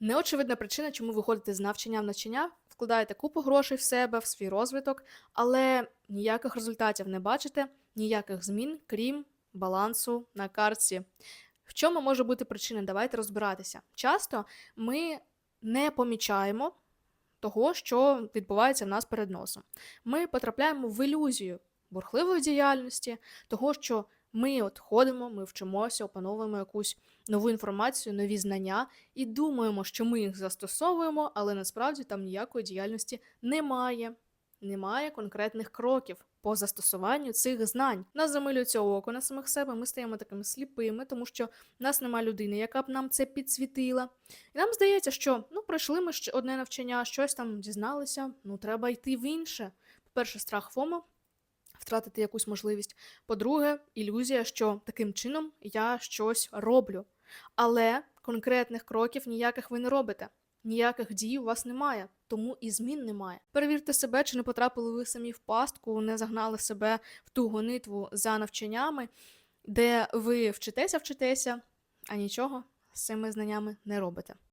Неочевидна причина, чому ви ходите з навчання в навчання, вкладаєте купу грошей в себе, в свій розвиток, але ніяких результатів не бачите, ніяких змін, крім балансу на картці. В чому може бути причина? Давайте розбиратися. Часто ми не помічаємо того, що відбувається в нас перед носом. Ми потрапляємо в ілюзію бурхливої діяльності, того, що ми от ходимо, ми вчимося, опановуємо якусь нову інформацію, нові знання і думаємо, що ми їх застосовуємо, але насправді там ніякої діяльності немає. Немає конкретних кроків по застосуванню цих знань. Нас замилюється око на самих себе, ми стаємо такими сліпими, тому що в нас немає людини, яка б нам це підсвітила. І нам здається, що ну пройшли ми ще одне навчання, щось там дізналися, ну треба йти в інше. По-перше, страх ФОМО, втратити якусь можливість. По-друге, ілюзія, що таким чином я щось роблю. Але конкретних кроків ніяких ви не робите. Ніяких дій у вас немає, тому і змін немає. Перевірте себе, чи не потрапили ви самі в пастку, не загнали себе в ту гонитву за навчаннями, де ви вчитеся, вчитеся, а нічого з цими знаннями не робите.